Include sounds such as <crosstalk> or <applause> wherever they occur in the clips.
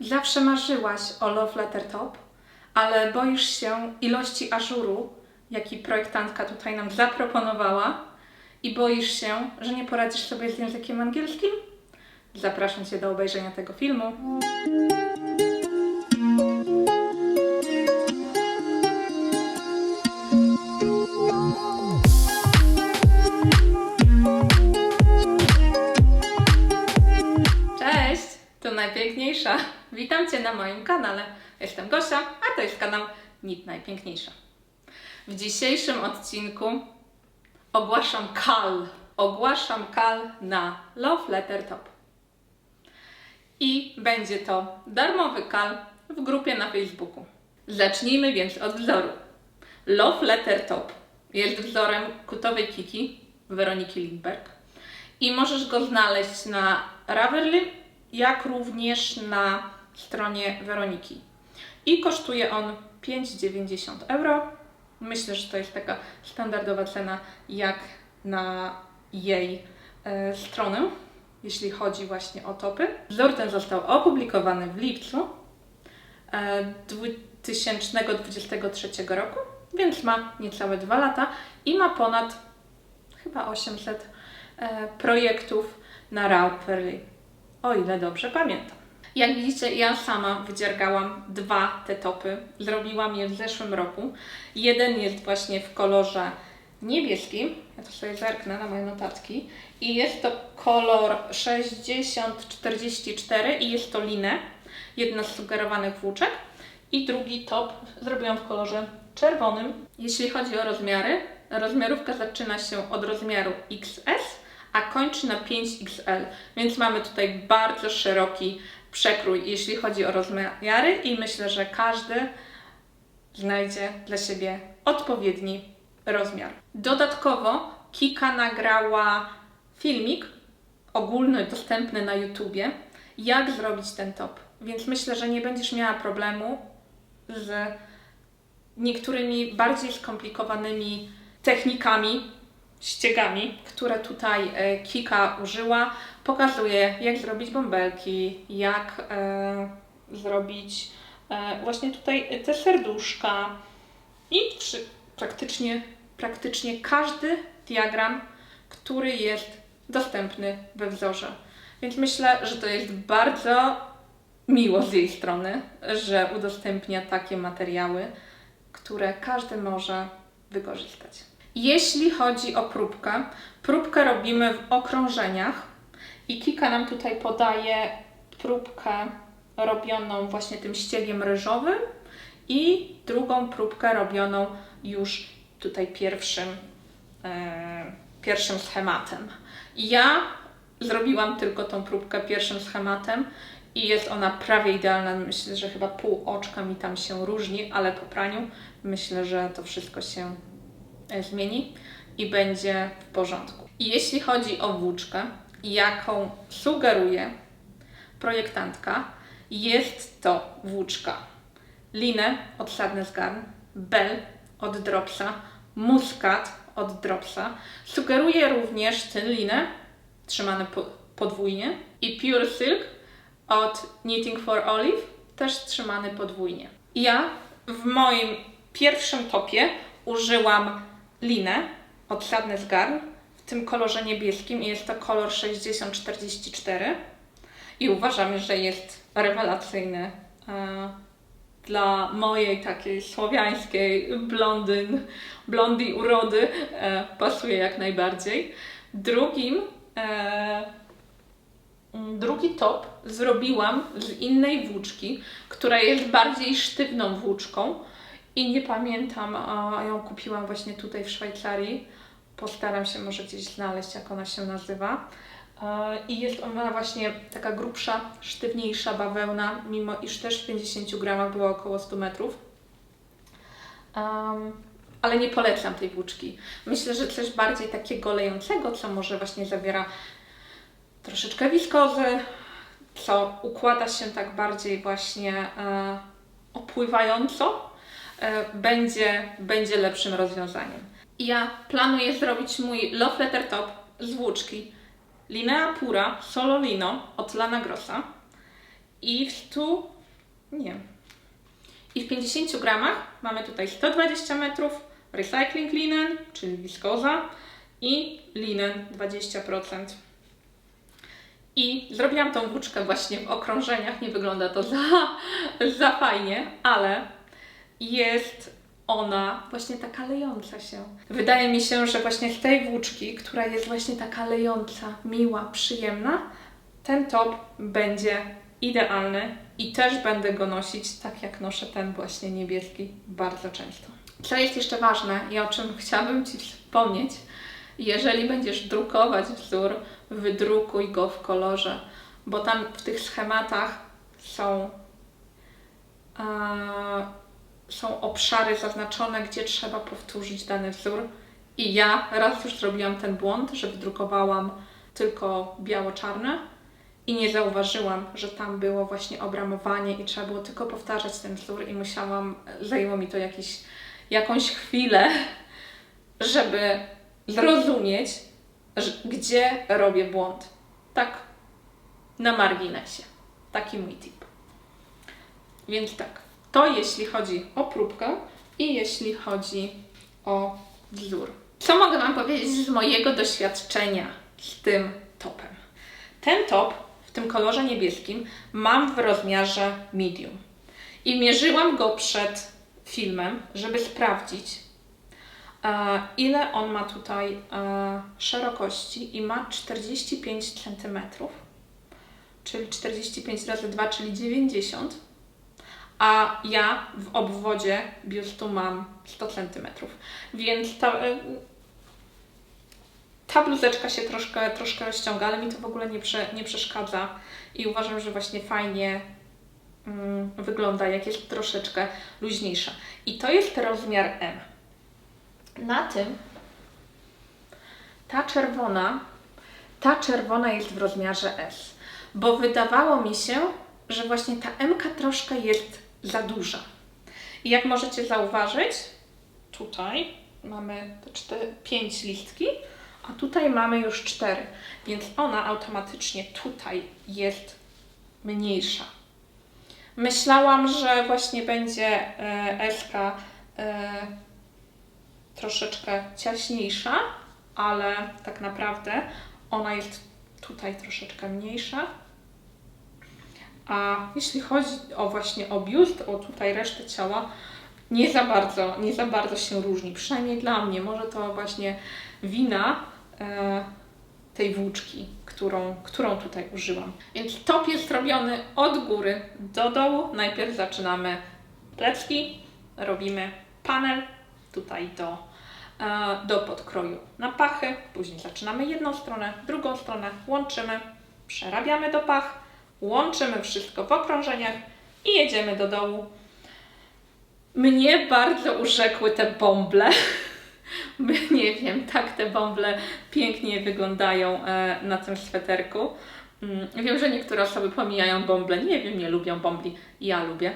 Zawsze marzyłaś o Love Letter Top, ale boisz się ilości ażuru, jaki projektantka tutaj nam zaproponowała i boisz się, że nie poradzisz sobie z językiem angielskim? Zapraszam Cię do obejrzenia tego filmu. To najpiękniejsza. Witam Cię na moim kanale. Jestem Gosia, a to jest kanał Nit Najpiękniejsza. W dzisiejszym odcinku ogłaszam kal. Ogłaszam kal na Love Letter Top. I będzie to darmowy kal w grupie na Facebooku. Zacznijmy więc od wzoru. Love Letter Top jest wzorem kutowej kiki Weroniki Lindberg i możesz go znaleźć na Ravelry, jak również na stronie Weroniki. I kosztuje on 5,90 euro. Myślę, że to jest taka standardowa cena jak na jej e, stronę, jeśli chodzi właśnie o topy. Wzór ten został opublikowany w lipcu e, 2023 roku, więc ma niecałe dwa lata i ma ponad chyba 800 e, projektów na Ravelry, o ile dobrze pamiętam. Jak widzicie, ja sama wydziergałam dwa te topy. Zrobiłam je w zeszłym roku. Jeden jest właśnie w kolorze niebieskim. Ja to sobie zerknę na moje notatki. I jest to kolor 6044 i jest to linę. Jedna z sugerowanych włóczek. I drugi top zrobiłam w kolorze czerwonym. Jeśli chodzi o rozmiary, rozmiarówka zaczyna się od rozmiaru XS, a kończy na 5XL, więc mamy tutaj bardzo szeroki przekrój, jeśli chodzi o rozmiary i myślę, że każdy znajdzie dla siebie odpowiedni rozmiar. Dodatkowo Kika nagrała filmik ogólny, dostępny na YouTubie, jak zrobić ten top. Więc myślę, że nie będziesz miała problemu z niektórymi bardziej skomplikowanymi technikami, ściegami, które tutaj e, Kika użyła. Pokazuje, jak zrobić bąbelki, jak e, zrobić e, właśnie tutaj te serduszka i przy, praktycznie, praktycznie każdy diagram, który jest dostępny we wzorze. Więc myślę, że to jest bardzo miło z jej strony, że udostępnia takie materiały, które każdy może wykorzystać. Jeśli chodzi o próbkę, próbkę robimy w okrążeniach i Kika nam tutaj podaje próbkę robioną właśnie tym ściegiem ryżowym i drugą próbkę robioną już tutaj pierwszym, e, pierwszym schematem. Ja zrobiłam tylko tą próbkę pierwszym schematem i jest ona prawie idealna. Myślę, że chyba pół oczka mi tam się różni, ale po praniu myślę, że to wszystko się zmieni i będzie w porządku. I jeśli chodzi o włóczkę, jaką sugeruje projektantka, jest to włóczka Linę od Sadness Garn, Bell od Dropsa, Muscat od Dropsa. Sugeruje również ten linę trzymany po, podwójnie i Pure Silk od Knitting for Olive, też trzymany podwójnie. Ja w moim pierwszym topie użyłam linę od Sadness Garn w tym kolorze niebieskim i jest to kolor 6044 i uważam, że jest rewelacyjny e, dla mojej takiej słowiańskiej blondyn, blondi urody e, pasuje jak najbardziej. Drugim e, Mm, Drugi top zrobiłam z innej włóczki, która jest bardziej sztywną włóczką i nie pamiętam, a ją kupiłam właśnie tutaj w Szwajcarii. Postaram się może gdzieś znaleźć, jak ona się nazywa. E, I jest ona właśnie taka grubsza, sztywniejsza bawełna, mimo iż też w 50 gramach była około 100 metrów. Um, ale nie polecam tej włóczki. Myślę, że coś bardziej takiego lejącego, co może właśnie zawiera troszeczkę wiskozy, co układa się tak bardziej właśnie e, opływająco, będzie, będzie lepszym rozwiązaniem. Ja planuję zrobić mój Love Letter Top z włóczki Linea Pura Solo Lino od Lana Grossa I w 100, nie, i w 50 gramach mamy tutaj 120 metrów, recycling linen, czyli wiskoza i linen 20%. I zrobiłam tą włóczkę właśnie w okrążeniach. Nie wygląda to za, za fajnie, ale jest ona właśnie taka lejąca się. Wydaje mi się, że właśnie z tej włóczki, która jest właśnie taka lejąca, miła, przyjemna, ten top będzie idealny i też będę go nosić tak jak noszę ten właśnie niebieski bardzo często. Co jest jeszcze ważne i o czym chciałabym Ci wspomnieć, jeżeli będziesz drukować wzór, wydrukuj go w kolorze, bo tam w tych schematach są, e, są obszary zaznaczone, gdzie trzeba powtórzyć dany wzór. I ja raz już zrobiłam ten błąd, że wydrukowałam tylko biało-czarne i nie zauważyłam, że tam było właśnie obramowanie i trzeba było tylko powtarzać ten wzór i musiałam, zajęło mi to jakiś, jakąś chwilę, <laughs> żeby zrozumieć, gdzie robię błąd. Tak, na marginesie. Taki mój tip. Więc tak, to jeśli chodzi o próbkę i jeśli chodzi o wzór. Co mogę Wam powiedzieć z mojego doświadczenia z tym topem? Ten top w tym kolorze niebieskim mam w rozmiarze medium. I mierzyłam go przed filmem, żeby sprawdzić, e, ile on ma tutaj e, szerokości i ma 45 cm, czyli 45 razy 2, czyli 90 a ja w obwodzie biustu mam 100 cm. Więc ta, e, ta bluzeczka się troszkę, troszkę rozciąga, ale mi to w ogóle nie, prze, nie przeszkadza i uważam, że właśnie fajnie mm, wygląda, jak jest troszeczkę luźniejsza. I to jest rozmiar M. Na tym ta czerwona, ta czerwona jest w rozmiarze S, bo wydawało mi się, że właśnie ta M troszkę jest za duża. I jak możecie zauważyć, tutaj mamy te 4, 5 listki, a tutaj mamy już 4, więc ona automatycznie tutaj jest mniejsza. Myślałam, że właśnie będzie e, SK e, troszeczkę ciaśniejsza, ale tak naprawdę ona jest tutaj troszeczkę mniejsza. A jeśli chodzi o właśnie o biust, o tutaj resztę ciała, nie za bardzo, nie za bardzo się różni, przynajmniej dla mnie. Może to właśnie wina e, tej włóczki, którą, którą tutaj użyłam. Więc top jest robiony od góry do dołu. Najpierw zaczynamy plecki, robimy panel tutaj do, e, do podkroju na pachy, później zaczynamy jedną stronę, drugą stronę, łączymy, przerabiamy do pach, łączymy wszystko w okrążeniach i jedziemy do dołu. Mnie bardzo urzekły te bąble. <laughs> Nie wiem, tak te bąble pięknie wyglądają e, na tym sweterku. Mm, Wiem, że niektóre osoby pomijają bąble. Nie wiem, nie lubią bąbli. Ja lubię.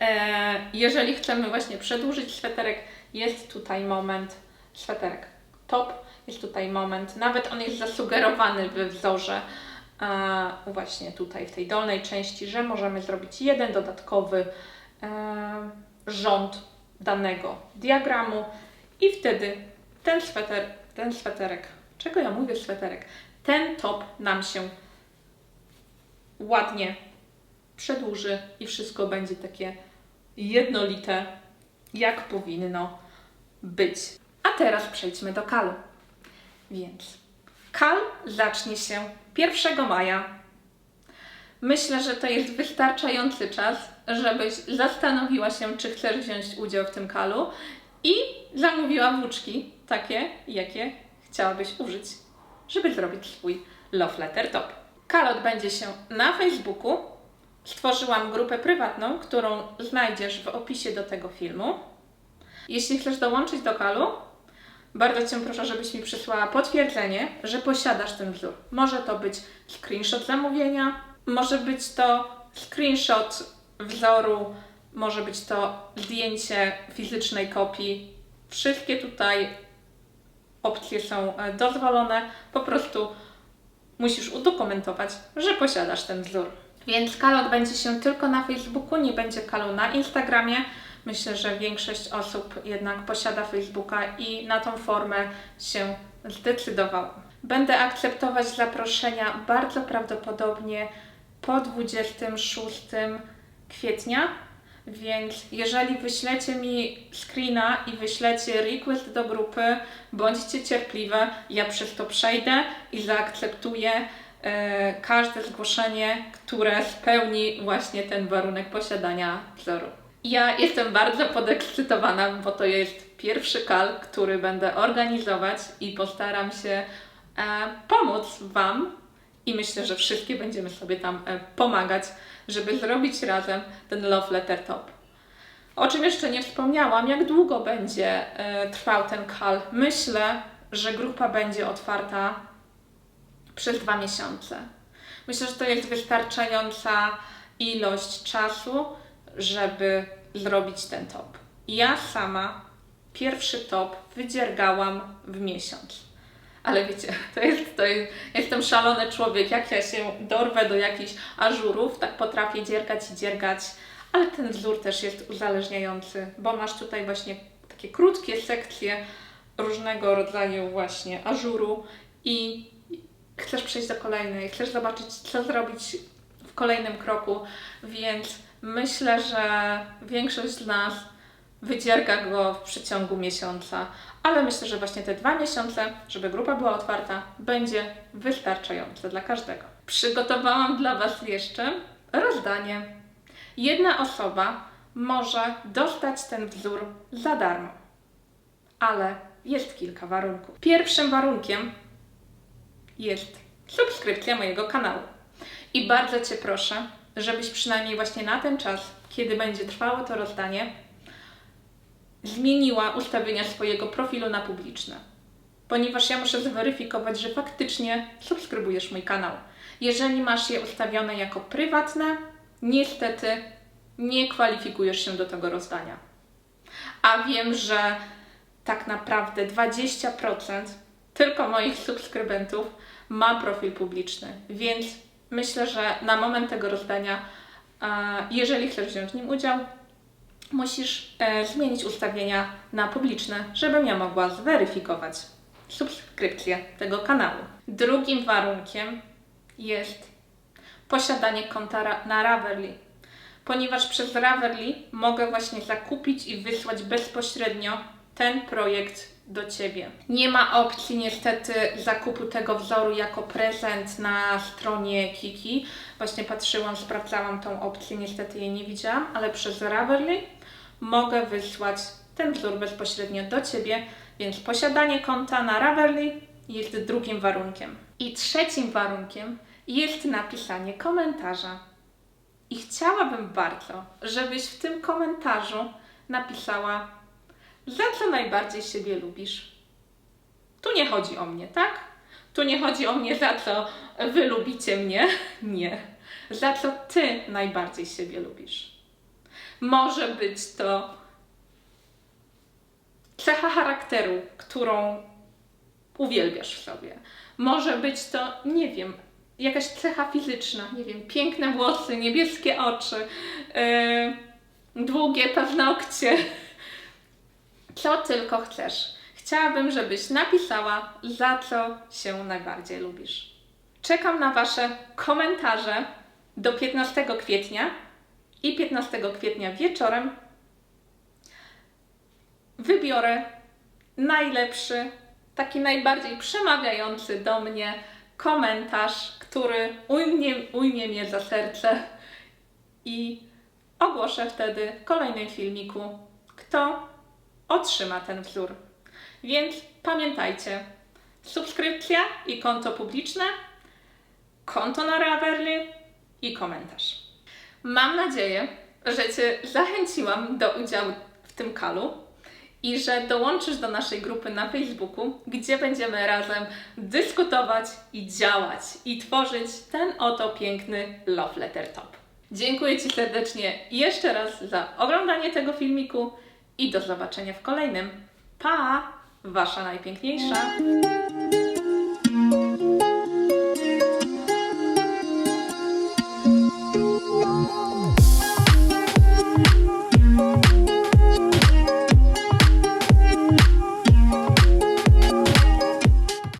E, Jeżeli chcemy właśnie przedłużyć sweterek, jest tutaj moment, sweterek top, jest tutaj moment, nawet on jest zasugerowany we wzorze, właśnie tutaj w tej dolnej części, że możemy zrobić jeden dodatkowy e, rząd danego diagramu i wtedy ten sweter, ten sweterek, czego ja mówię sweterek, ten top nam się ładnie przedłuży i wszystko będzie takie jednolite, jak powinno być. A teraz przejdźmy do kalu. Więc kal zacznie się 1 maja. Myślę, że to jest wystarczający czas, żebyś zastanowiła się, czy chcesz wziąć udział w tym kalu i zamówiła włóczki takie, jakie chciałabyś użyć, żeby zrobić swój Love Letter Top. Kal odbędzie się na Facebooku. Stworzyłam grupę prywatną, którą znajdziesz w opisie do tego filmu. Jeśli chcesz dołączyć do kalu, bardzo Cię proszę, żebyś mi przysłała potwierdzenie, że posiadasz ten wzór. Może to być screenshot zamówienia, może być to screenshot wzoru, może być to zdjęcie fizycznej kopii. Wszystkie tutaj opcje są e, dozwolone. Po prostu musisz udokumentować, że posiadasz ten wzór. Więc kal odbędzie się tylko na Facebooku, nie będzie kalu na Instagramie. Myślę, że większość osób jednak posiada Facebooka i na tą formę się zdecydowała. Będę akceptować zaproszenia bardzo prawdopodobnie po 26 kwietnia, więc jeżeli wyślecie mi screena i wyślecie request do grupy, bądźcie cierpliwe, ja przez to przejdę i zaakceptuję e, każde zgłoszenie, które spełni właśnie ten warunek posiadania wzoru. Ja jestem bardzo podekscytowana, bo to jest pierwszy kal, który będę organizować i postaram się e, pomóc Wam i myślę, że wszystkie będziemy sobie tam e, pomagać, żeby zrobić razem ten Love Letter Top. O czym jeszcze nie wspomniałam, jak długo będzie e, trwał ten kal. Myślę, że grupa będzie otwarta przez dwa miesiące. Myślę, że to jest wystarczająca ilość czasu, żeby zrobić ten top. Ja sama pierwszy top wydziergałam w miesiąc. Ale wiecie, to jest, to jest, jestem szalony człowiek. Jak ja się dorwę do jakichś ażurów, tak potrafię dziergać i dziergać, ale ten wzór też jest uzależniający, bo masz tutaj właśnie takie krótkie sekcje różnego rodzaju właśnie ażuru i chcesz przejść do kolejnej, chcesz zobaczyć, co zrobić w kolejnym kroku, więc myślę, że większość z nas wydzierga go w przeciągu miesiąca, ale myślę, że właśnie te dwa miesiące, żeby grupa była otwarta, będzie wystarczające dla każdego. Przygotowałam dla Was jeszcze rozdanie. Jedna osoba może dostać ten wzór za darmo, ale jest kilka warunków. Pierwszym warunkiem jest subskrypcja mojego kanału. I bardzo Cię proszę, żebyś przynajmniej właśnie na ten czas, kiedy będzie trwało to rozdanie, zmieniła ustawienia swojego profilu na publiczne. Ponieważ ja muszę zweryfikować, że faktycznie subskrybujesz mój kanał. Jeżeli masz je ustawione jako prywatne, niestety nie kwalifikujesz się do tego rozdania. A wiem, że tak naprawdę 20% tylko moich subskrybentów ma profil publiczny, więc myślę, że na moment tego rozdania, jeżeli chcesz wziąć w nim udział, musisz e, zmienić ustawienia na publiczne, żebym ja mogła zweryfikować subskrypcję tego kanału. Drugim warunkiem jest posiadanie konta na Ravelry, ponieważ przez Ravelry mogę właśnie zakupić i wysłać bezpośrednio ten projekt do Ciebie. Nie ma opcji niestety zakupu tego wzoru jako prezent na stronie Kiki. Właśnie patrzyłam, sprawdzałam tą opcję, niestety jej nie widziałam, ale przez Ravelry mogę wysłać ten wzór bezpośrednio do Ciebie, więc posiadanie konta na Ravelry jest drugim warunkiem. I trzecim warunkiem jest napisanie komentarza. I chciałabym bardzo, żebyś w tym komentarzu napisała, za co najbardziej siebie lubisz. Tu nie chodzi o mnie, tak? Tu nie chodzi o mnie, za co wy lubicie mnie. <laughs> Nie. Za co ty najbardziej siebie lubisz. Może być to cecha charakteru, którą uwielbiasz w sobie. Może być to, nie wiem, jakaś cecha fizyczna, nie wiem, piękne włosy, niebieskie oczy, yy, długie paznokcie. <laughs> Co tylko chcesz. Chciałabym, żebyś napisała, za co się najbardziej lubisz. Czekam na Wasze komentarze do 15 kwietnia i 15 kwietnia wieczorem wybiorę najlepszy, taki najbardziej przemawiający do mnie komentarz, który ujmie, ujmie mnie za serce i ogłoszę wtedy w kolejnym filmiku, kto otrzyma ten wzór. Więc pamiętajcie, subskrypcja i konto publiczne, konto na Ravelry i komentarz. Mam nadzieję, że Cię zachęciłam do udziału w tym kalu i że dołączysz do naszej grupy na Facebooku, gdzie będziemy razem dyskutować i działać i tworzyć ten oto piękny Love Letter Top. Dziękuję Ci serdecznie jeszcze raz za oglądanie tego filmiku i do zobaczenia w kolejnym. Pa! Wasza najpiękniejsza!